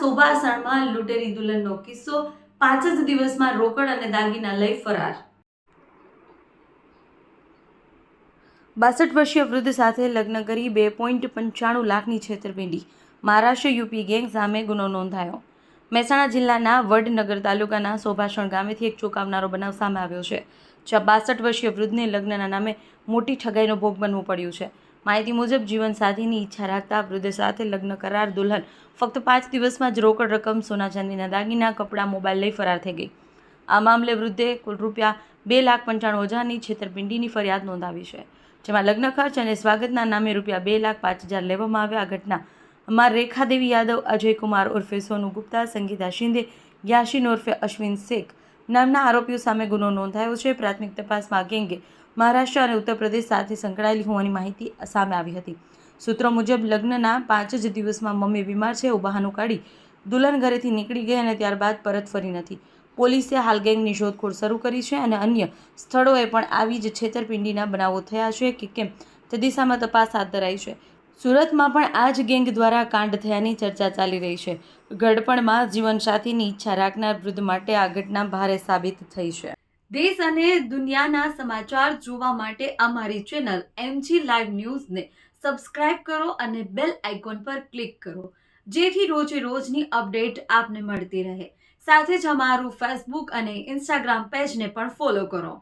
સોબાસણમાં લૂંટેરી દુલ્હનનો કિસ્સો, પાંચ જ દિવસમાં રોકડ અને દાગીના લઈ ફરાર. બાસઠ વર્ષીય વૃદ્ધ સાથે લગ્ન કરી બે પોઈન્ટ પંચાણું લાખની છેતરપિંડી. મહારાષ્ટ્ર યુપી ગેંગ સામે ગુનો નોંધાયો. મહેસાણા જિલ્લાના વડનગર તાલુકાના સોભાષણ ગામેથી એક ચોંકાવનારો બનાવ સામે આવ્યો છે, જ્યાં બાસઠ વર્ષીય વૃદ્ધને લગ્નના નામે મોટી ઠગાઈનો ભોગ બનવું પડ્યું છે. માહિતી મુજબ જીવનસાથીની ઈચ્છા રાખતા વૃદ્ધ સાથે લગ્ન કરાર, દુલ્હન. ફક્ત પાંચ દિવસમાં જ રોકડ રકમ સોના ચાંદીના દાગીના, કપડાં, મોબાઈલ લઈ ફરાર થઈ ગઈ. આ મામલે વૃદ્ધે કુલ રૂપિયા બે લાખ પંચાણું હજારની છેતરપિંડીની ફરિયાદ નોંધાવી છે, જેમાં લગ્ન ખર્ચ અને સ્વાગતના નામે રૂપિયા બે લાખ પાંચ હજાર લેવામાં આવ્યા. આ ઘટનામાં રેખાદેવી યાદવ, અજયકુમાર ઉર્ફે સોનુ ગુપ્તા, સંગીતા શિંદે, યાશીન ઉર્ફે અશ્વિન શેખ નામના આરોપીઓ સામે ગુનો નોંધાયો છે. પ્રાથમિક તપાસમાં આ ગેંગે મહારાષ્ટ્ર અને ઉત્તર પ્રદેશ સાથે સંકળાયેલી હોવાની માહિતી સામે આવી હતી. સૂત્રો મુજબ લગ્નના પાંચ જ દિવસમાં મમ્મી બીમાર છે. એવું બહાનું કાઢી દુલ્હન ઘરેથી નીકળી ગઈ અને ત્યારબાદ પરત ફરી નથી. પોલીસે હાલ ગેંગની શોધખોળ શરૂ કરી છે અને અન્ય સ્થળોએ પણ આવી જ છેતરપિંડીના બનાવો થયા છે કે કેમ તે દિશામાં તપાસ હાથ ધરાઈ છે. સુરતમાં પણ આ જ ગેંગ દ્વારા કાંડ થયાની ચર્ચા ચાલી રહી છે. ગડપણમાં જીવનસાથીની ઈચ્છા રાખનાર વૃદ્ધ માટે આ ઘટના ભારે સાબિત થઈ છે. દેશ અને દુનિયાના સમાચાર જોવા માટે અમારી ચેનલ એમજી લાઈવ ન્યૂઝને સબસ્ક્રાઇબ કરો અને બેલ આઇકોન પર ક્લિક કરો, જેથી રોજે રોજની અપડેટ આપને મળતી રહે. સાથે જ અમારું ફેસબુક અને ઇન્સ્ટાગ્રામ પેજને પણ ફોલો કરો.